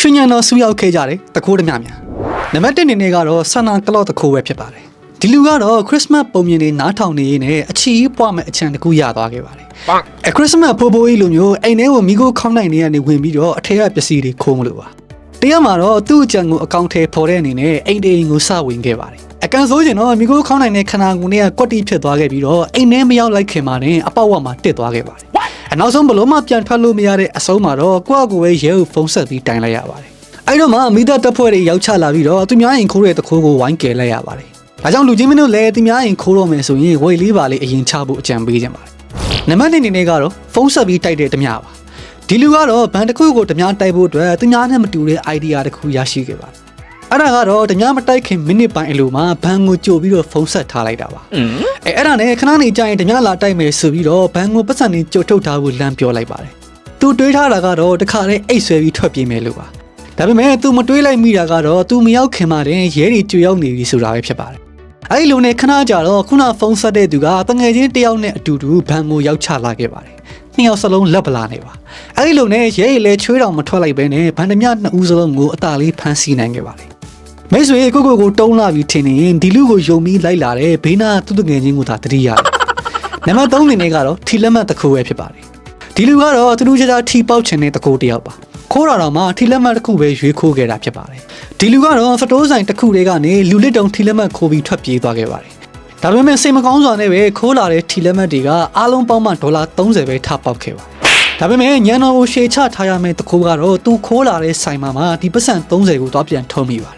ရွှေညံတော်ဆူရောက်ခဲ့ကြတယ်တခိုးဓမြများနံပါတ်1အနေနဲ့ကတော့ဆန္နာကလော့တခိုးပဲဖြစ်ပါတယ်ဒီလူကတော့ခရစ်စမတ်ပုံမြင်နေနားထောင်နေရင်းနဲ့အချီးပွားမဲ့အချံတစ်ခုရသွားခဲ့ပါတယ် Bonk. အဲခရစ်စမတ်ဖိုးဖိုးကြီးလိုမျိုးအိမ်ထဲကိုမိကိုခေါင်းနိုင်နေရနေဝင်ပြီးတော့အထက်ကပစ္စည်းတွေခိုးမလို့ပါတရားမှာတော့သူ့အကြံကိုအကောင့်ထဲပေါ်တဲ့အနေနဲ့အိမ်တိန်ကိုစဝင်ခဲ့ပါတယ်အကန်ဆိုးကျင်တော့မိကိုခေါင်းနိုင်တဲ့ခန္ဓာကိုယ်နဲ့ကွက်တီဖြစ်သွားခဲ့ပြီးတော့အိမ်ထဲမရောက်လိုက်ခင်မှာနဲ့အပေါက်ဝတ်မှာတစ်သွားခဲ့ပါတယ်အ နောက်ဆုံးဘလို့မှပြန်ထွက်လို့မရတဲ့အဆုံးမှာတော့ကိုယ့်အကူပဲရဲကိုဖုန်းဆက်ပြီးတိုင်လိုက်ရပါတယ်အဲ့တော့မှမိသားတပ်ဖွဲ့တွေရောက်ချလာပြီးတော့သူများရင်ခိုးတဲ့တခိုးကိုဝိုင်းကယ်လိုက်ရပါတယ်ဒါကြောင့်လူချင်းမင်းတို့လည်းသူများရင်ခိုးတော့မယ်ဆိုရင်ဝေလေးပါလေးအရင်ချဖို့အကြံပေးကြပါတယ်နံပါတ်1အနေနဲ့ကတော့ဖုန်းဆက်ပြီးတိုက်တဲ့ဓမြပါဒီလူကတော့ဘန်တစ်ခုကိုဓမြတိုက်ဖို့အတွက်သူများနဲ့မတူတဲ့ idea တစ်ခုရရှိခဲ့ပါတယ် အဲ့ဒါကတော့ဓမြမတိုက်ခင်မိနစ်ပိုင်းအလိုမှာဘန်ကိုကြိုပြီးတော့ဖုန်းဆက်ထားလိုက်တာပါအဲအဲ့ဒါနဲ့ခဏနေကြာရင်ဓမြလာတိုက်မယ်ဆိုပြီးတော့ဘန်ကိုပတ်စံနေကြိုထုတ်ထားဖို့လမ်းပြောလိုက်ပါတယ်သူတွေးထားတာကတော့တခါတည်းအိတ်ဆွဲပြီးထွက်ပြေးမယ်လို့ပါဒါပေမဲ့သူမတွေးလိုက်မိတာကတော့သူမရောက်ခင်မှာတည်းရဲတွေကြွရောက်နေပြီဆိုတာပဲဖြစ်ပါတယ်အဲ့ဒီလိုနဲ့ခဏကြာတော့ခုနဖုန်းဆက်တဲ့သူကတငယ်ချင်းတယောက်နဲ့အတူတူဘန်ကိုရောက်ချလာခဲ့ပါတယ်။နှစ်ယောက်စလုံးလက်ပလာနေပါ။အဲ့ဒီလိုနဲ့ရဲရဲလဲချွေးတော်မထွက်လိုက်ပဲနဲ့ဘန်ဓမြနှစ်ဦးစလုံးကိုအသာလေးဖမ်းဆီးနိုင်ခဲ့ပါတယ်။ မိတ်ဆွေကိုကိုကိုတုံးလာပြီးထင်နေရင်ဒီလူကိုယုံပြီးလိုက်လာတဲ့ဘေးနာသူ့တငယ်ချင်းကိုသာတတိရတယ်။နံပါတ်3အနေနဲ့ကတော့ထီလက်မှတ်တစ်ခုပဲဖြစ်ပါတယ်။ဒီလူကတော့သူတို့ချာချာထီပေါက်ချင်တဲ့တကိုတယောက်ပါ။ခိုးတာတော့မှထီလက်မှတ်တစ်ခုပဲရွေးခိုးခဲ့တာဖြစ်ပါတယ်။ဒီလူကတော့စတိုးဆိုင်တစ်ခုတည်းကနေလူလစ်တုံထီလက်မှတ်ခိုးပြီးထွက်ပြေးသွားခဲ့ပါတယ်။ဒါပေမဲ့စိတ်မကောင်းစွာနဲ့ပဲခိုးလာတဲ့ထီလက်မှတ်တွေကအားလုံးပေါင်းမှဒေါ်လာ30ပဲထပ်ပေါက်ခဲ့ပါတယ်။ဒါပေမဲ့ညံတော်ကိုရှေချထားရမယ့်တခိုးကတော့သူခိုးလာတဲ့ဆိုင်မှာမှဒီပတ်စံ30ကိုတော့ပြန်ထုံးမိပါတယ်။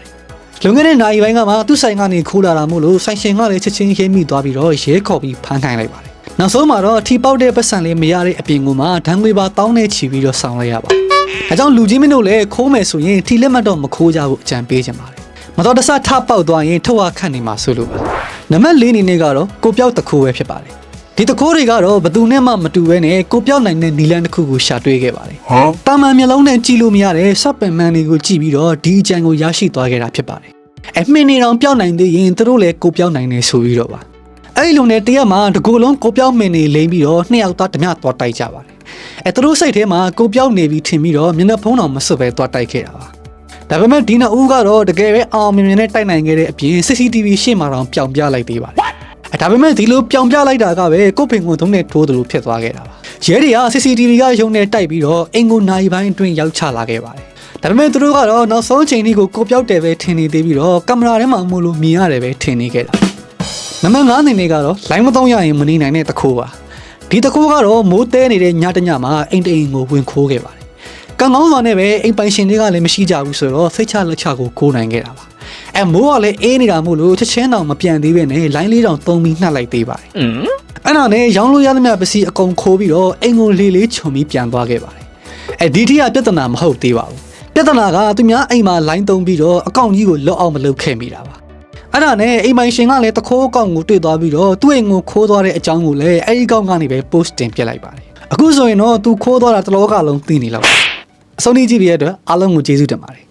လွန်ခဲ့တဲ့နိုင်ပိုင်းကမှသူ့ဆိုင်ကနေခိုးလာတာမို့လို့ဆိုင်ရှင်ကလည်းချက်ချင်းရဲမိသွားပြီးတော့ရဲခေါ်ပြီးဖမ်းခိုင်းလိုက်ပါတယ်။နောက်ဆုံးမှာတော့ထီပေါက်တဲ့ပတ်စံလေးမရတဲ့အပြင်ကမှဒဏ်ငွေပါတောင်းနေချီပြီးတော့ဆောင်လိုက်ရပါတယ်။အဲကြောင့်လူကြီးမင်းတို့လည်းခိုးမယ်ဆိုရင်ထီလက်မှတ်တော့မခိုးကြဘူးအကြံပေးချင်ပါတယ်။မတော်တဆထပေါက်သွားရင်ထုတ်ဝခတ်နေမှာဆိုလို့ပါ။နံပါတ်၄အနေနဲ့ကတော့ကိုပြောက်တစ်ခုပဲဖြစ်ပါတယ်။ ဒီတခိုးတွေကတော့ဘယ်သူနဲ့မှမတူဘဲနဲ့ကိုပြောက်နိုင်တဲ့နီလန်တစ်ခုကိုရှာတွေ့ခဲ့ပါတယ် Huh? ။တာမန်မျက်လုံးနဲ့ကြည့်လို့မရတဲ့စပ်ပင်မန်တွေကိုကြည့်ပြီးတော့ဒီအကြံကိုရရှိသွားခဲ့တာဖြစ်ပါတယ်။အမှင်နေတော်ပြောက်နိုင်သေးရင်သူတို့လည်းကိုပြောက်နိုင်နေဆိုပြီးတော့ပါ။အဲ့ဒီလိုနဲ့တရက်မှာတကူလုံးကိုပြောက်မင်နေလိမ့်ပြီးတော့နှစ်ယောက်သားဓမြသွားတိုက်ကြပါတယ်။အဲသူတို့စိတ်ထဲမှာကိုပြောက်နေပြီထင်ပြီးတော့မျက်နှာဖုံးတော်မစွတ်ပဲသွားတိုက်ခဲ့တာပါ။ဒါပေမဲ့ဒီနှစ်ဦးကတော့တကယ်ပဲအောင်မြင်မြင်နဲ့တိုက်နိုင်ခဲ့တဲ့အပြင် CCTV ရှေ့မှာတော့ပျောင်ပြလိုက်သေးပါတယ်။အဲ ဒါပေမဲ့ဒီလိုပျောင်ပြလိုက်တာကပဲကိုယ့်ပင်ကိုယ်သုံးနဲ့ထိုးသလိုဖြစ်သွားခဲ့တာပါ။ရဲတွေက CCTV ကရုံနဲ့တိုက်ပြီးတော့အင်ကိုနိုင်ပိုင်းအတွင်းရောက်ချလာခဲ့ပါတယ်။ဒါပေမဲ့သူတို့ကတော့နောက်ဆုံးချိန်လေးကိုကိုပြောက်တယ်ပဲထင်နေသေးပြီးတော့ကင်မရာထဲမှာမို့လို့မြင်ရတယ်ပဲထင်နေခဲ့တာ။နံပါတ်9အနေနဲ့ကတော့လိုင်းမသုံးရရင်မနေနိုင်တဲ့တခိုးပါဒီတခိုးကတော့မိုးတဲနေတဲ့ညတညမှာအိမ်တအိမ်ကိုဝင်ခိုးခဲ့ပါတယ် ကံကောင်းစွာနဲ့ပဲအိမ်ပိုင်ရှင်တွေကလည်းမရှိကြဘူးဆိုတော့စိတ်ချလက်ချကိုကိုးနိုင်ခဲ့တာပါအဲမိုးကလည်းအေးနေတာမို့လို့ချက်ချင်းတောင်မပြန်သေးပဲနဲ့လိုင်းလေးတောင်သုံးပြီးနှက်လိုက်သေးပါတယ် Mm? အဲ့ဒါနဲ့ရောင်းလို့ရသမျှပစ္စည်းအကုန်ခိုးပြီးတော့အိမ်ကိုလေးလေးခြုံပြီးပြန်သွားခဲ့ပါတယ်အဲဒီထိကပြဿနာမဟုတ်သေးပါဘူးပြဿနာကသူများအိမ်မှာလိုင်းသုံးပြီးတော့အကောင့်ကြီးကိုလွတ်အောင်မလုပ်ခဲ့မိတာပါအဲ့ဒါနဲ့အိမ်ပိုင်ရှင်ကလည်းတခိုးအကောင့်ကိုတွေ့သွားပြီးတော့သူ့အိမ်ကိုခိုးသွားတဲ့အကြောင်းကိုလည်းအဲ့ဒီအကောင့်ကနေပဲ post တင်ပြလိုက်ပါတယ်အခုဆိုရင်တော့သူခိုးသွားတာတစ်လောကလုံးသိနေလောက်ပါ အဆုံးထိကြည့်ပြရတဲ့အတွက်အားလုံးကိုကျေးဇူးတင်ပါတယ်